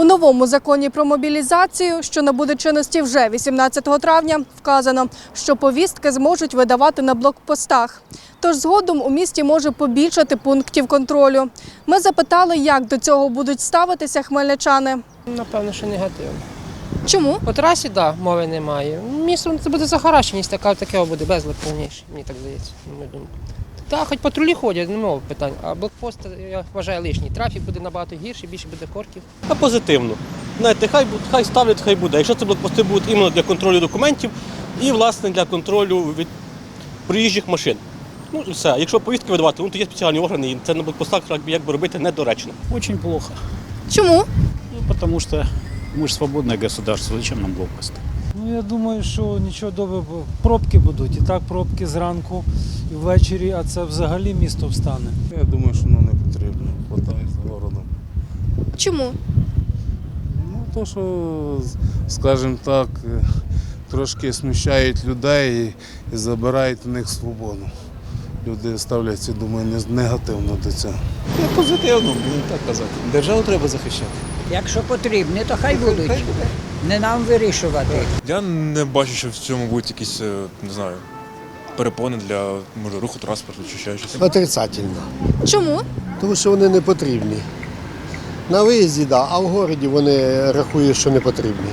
У новому законі про мобілізацію, що набуде чинності вже 18 травня, вказано, що повістки зможуть видавати на блокпостах. Тож згодом у місті може побільшати пунктів контролю. Ми запитали, як до цього будуть ставитися хмельничани. Напевно, що негативно. Чому? По трасі, так, да, мови немає. Місто це буде захаращеність, така таке буде безлад повніший, мені так здається, на мою думку. Так, хоч патрулі ходять, немає питань. А блокпост, я вважаю, лишній. Трафік буде набагато гірший, більше буде корків. А позитивно. Знаєте, хай, хай ставлять, хай буде. Якщо це блокпости будуть іменно для контролю документів і, власне, для контролю від приїжджих машин. Ну і все. Якщо повістки видавати, ну то є спеціальні органи, і це на блокпостах як би, якби робити недоречно. Очень плохо. Чому? Ну, потому что мы же свободное государство, зачем нам блокпосты? Ну, я думаю, що нічого добре, бо пробки будуть. І так пробки зранку і ввечері, а це взагалі місто встане. Я думаю, що воно не потрібно. Хватає за городом. Чому? Ну, то, що, скажімо так, е, трошки смущають людей і, і забирають у них свободу. Люди ставляться, думаю, не- негативно до цього. Я позитивно, будемо так казати. Державу треба захищати. Якщо потрібні, то хай будуть. Не нам вирішувати. Я не бачу, що в цьому будуть якісь, е, не знаю, перепони для може руху транспорту чи ще щось. Отрицательно. Чому? Тому що вони не потрібні. На виїзді, так, да, а в городі вони рахують, що не потрібні.